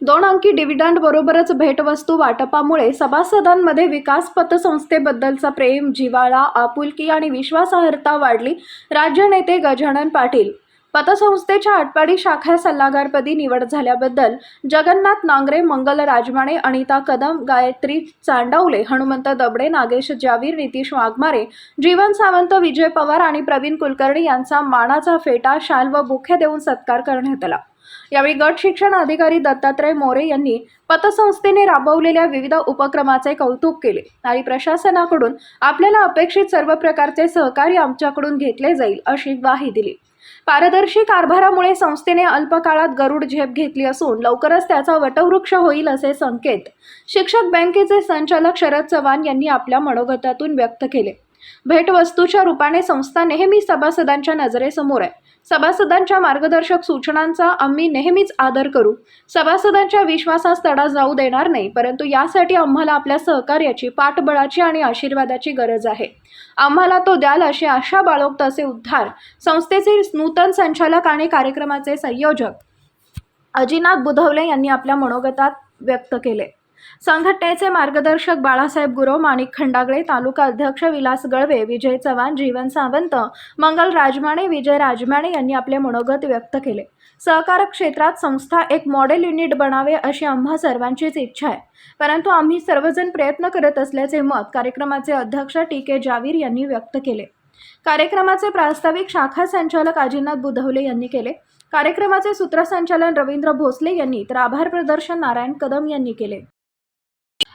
दोन अंकी डिव्हिडंड बरोबरच भेटवस्तू वाटपामुळे सभासदांमध्ये विकास पतसंस्थेबद्दलचा प्रेम जिव्हाळा आपुलकी आणि विश्वासार्हता वाढली. राज्य नेते गजानन पाटील. पतसंस्थेच्या आटपाडी शाखा सल्लागारपदी निवड झाल्याबद्दल जगन्नाथ नांगरे मंगल राजमाणे अनिता कदम गायत्री चांडवले हनुमंत दबडे नागेश जावीर नितीश वाघमारे जीवन सावंत विजय पवार आणि प्रवीण कुलकर्णी यांचा मानाचा फेटा शाल व बुखे देऊन सत्कार करण्यात आला. यावेळी गट शिक्षण अधिकारी दत्तात्रय मोरे यांनी पतसंस्थेने राबवलेल्या विविध उपक्रमाचे कौतुक केले आणि प्रशासनाकडून आपल्याला अपेक्षित सर्व प्रकारचे सहकार्य आमच्याकडून घेतले जाईल अशी ग्वाही दिली. पारदर्शी कारभारामुळे संस्थेने अल्पकाळात गरुड झेप घेतली असून लवकरच त्याचा वटवृक्ष होईल असे संकेत शिक्षक बँकेचे संचालक शरद चव्हाण यांनी आपल्या मनोगतातून व्यक्त केले. भेटवस्तूच्या रूपाने संस्था नेहमी सभासदांच्या नजरेसमोर आहे. सभासदांच्या मार्गदर्शक सूचनांचा आम्ही नेहमीच आदर करू. सभासदांच्या विश्वासास तडा जाऊ देणार नाही परंतु यासाठी आम्हाला आपल्या सहकार्याची पाठबळाची आणि आशीर्वादाची गरज आहे. आम्हाला तो द्याल अशी आशा बाळगतो असे उद्धार संस्थेचे नूतन संचालक आणि कार्यक्रमाचे संयोजक अजिनाथ बुधवले यांनी आपल्या मनोगतात व्यक्त केले. संघटनेचे मार्गदर्शक बाळासाहेब गुरव माणिक खंडागळे तालुका अध्यक्ष विलास गळवे विजय चव्हाण जीवन सावंत मंगल राजमाणे विजय राजमाणे यांनी आपले मनोगत व्यक्त केले. सहकार क्षेत्रात संस्था एक मॉडेल युनिट बनावे अशी आम्हा सर्वांचीच इच्छा आहे. परंतु आम्ही सर्वजण प्रयत्न करत असल्याचे मत कार्यक्रमाचे अध्यक्ष टी के जावीर यांनी व्यक्त केले. कार्यक्रमाचे प्रास्ताविक शाखा संचालक आजीनाथ बुधवले यांनी केले. कार्यक्रमाचे सूत्रसंचालन रवींद्र भोसले यांनी तर आभार प्रदर्शन नारायण कदम यांनी केले.